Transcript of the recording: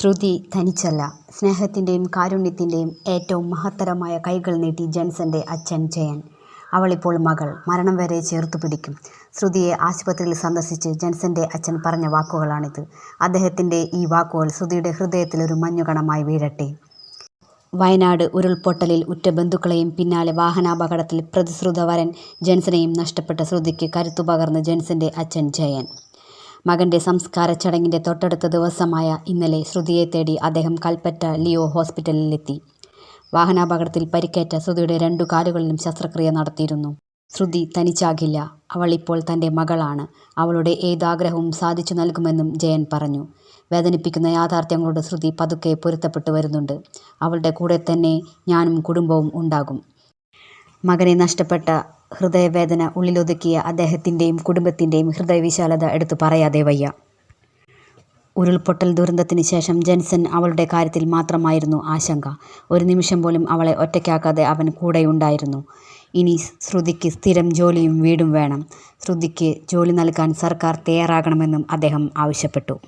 ശ്രുതി തനിച്ചല്ല. സ്നേഹത്തിന്റെയും കാരുണ്യത്തിന്റെയും ഏറ്റവും മഹത്തരമായ കൈകൾ നീട്ടി ജെൻസന്റെ അച്ഛൻ ജയൻ. അവളിപ്പോൾ മകൾ. മരണം വരെ ചേർത്തുപിടിക്കും. ശ്രുതിയെ ആശുപത്രിയിൽ സന്ദർശിച്ച് ജെൻസന്റെ അച്ഛൻ പറഞ്ഞ വാക്കുകളാണിത്. അദ്ദേഹത്തിന്റെ ഈ വാക്കുകൾ ശ്രുതിയുടെ ഹൃദയത്തിലൊരു മഞ്ഞുകണമായി വീഴട്ടെ. വയനാട് ഉരുൾപൊട്ടലിൽ ഉറ്റ ബന്ധുക്കളെയും പിന്നാലെ വാഹനാപകടത്തിൽ പ്രതിശ്രുതവരൻ ജെൻസനെയും നഷ്ടപ്പെട്ട ശ്രുതിക്ക് കരുത്തുപകർന്ന് ജെൻസന്റെ അച്ഛൻ ജയൻ. മകന്റെ സംസ്കാരച്ചടങ്ങിന്റെ തൊട്ടടുത്ത ദിവസമായ ഇന്നലെ ശ്രുതിയെ തേടി അദ്ദേഹം കൽപ്പറ്റ ലിയോ ഹോസ്പിറ്റലിലെത്തി. വാഹനാപകടത്തിൽ പരിക്കേറ്റ ശ്രുതിയുടെ രണ്ടു കാലുകളിലും ശസ്ത്രക്രിയ നടത്തിയിരുന്നു. ശ്രുതി തനിച്ചാകില്ല. അവൾ ഇപ്പോൾ തന്റെ മകളാണ്. അവളുടെ ഏതാഗ്രഹവും സാധിച്ചു നൽകുമെന്നും ജയൻ പറഞ്ഞു. വേദനിപ്പിക്കുന്ന യാഥാർത്ഥ്യങ്ങളോട് ശ്രുതി പതുക്കെ പൊരുത്തപ്പെട്ടു വരുന്നുണ്ട്. അവളുടെ കൂടെ തന്നെ ഞാനും കുടുംബവും ഉണ്ടാകും. മകനെ നഷ്ടപ്പെട്ട ഹൃദയവേദന ഉള്ളിലൊതുക്കിയ അദ്ദേഹത്തിന്റെയും കുടുംബത്തിന്റെയും ഹൃദയവിശാലത എടുത്തു പറയാതെ വയ്യ. ഉരുൾപൊട്ടൽ ദുരന്തത്തിന് ശേഷം ജെൻസൻ അവളുടെ കാര്യത്തിൽ മാത്രമായിരുന്നു ആശങ്ക. ഒരു നിമിഷം പോലും അവളെ ഒറ്റയ്ക്കാക്കാതെ അവൻ കൂടെയുണ്ടായിരുന്നു. ഇനി ശ്രുതിക്ക് സ്ഥിരം ജോലിയും വീടും വേണം. ശ്രുതിക്ക് ജോലി നൽകാൻ സർക്കാർ തയ്യാറാകണമെന്നും അദ്ദേഹം ആവശ്യപ്പെട്ടു.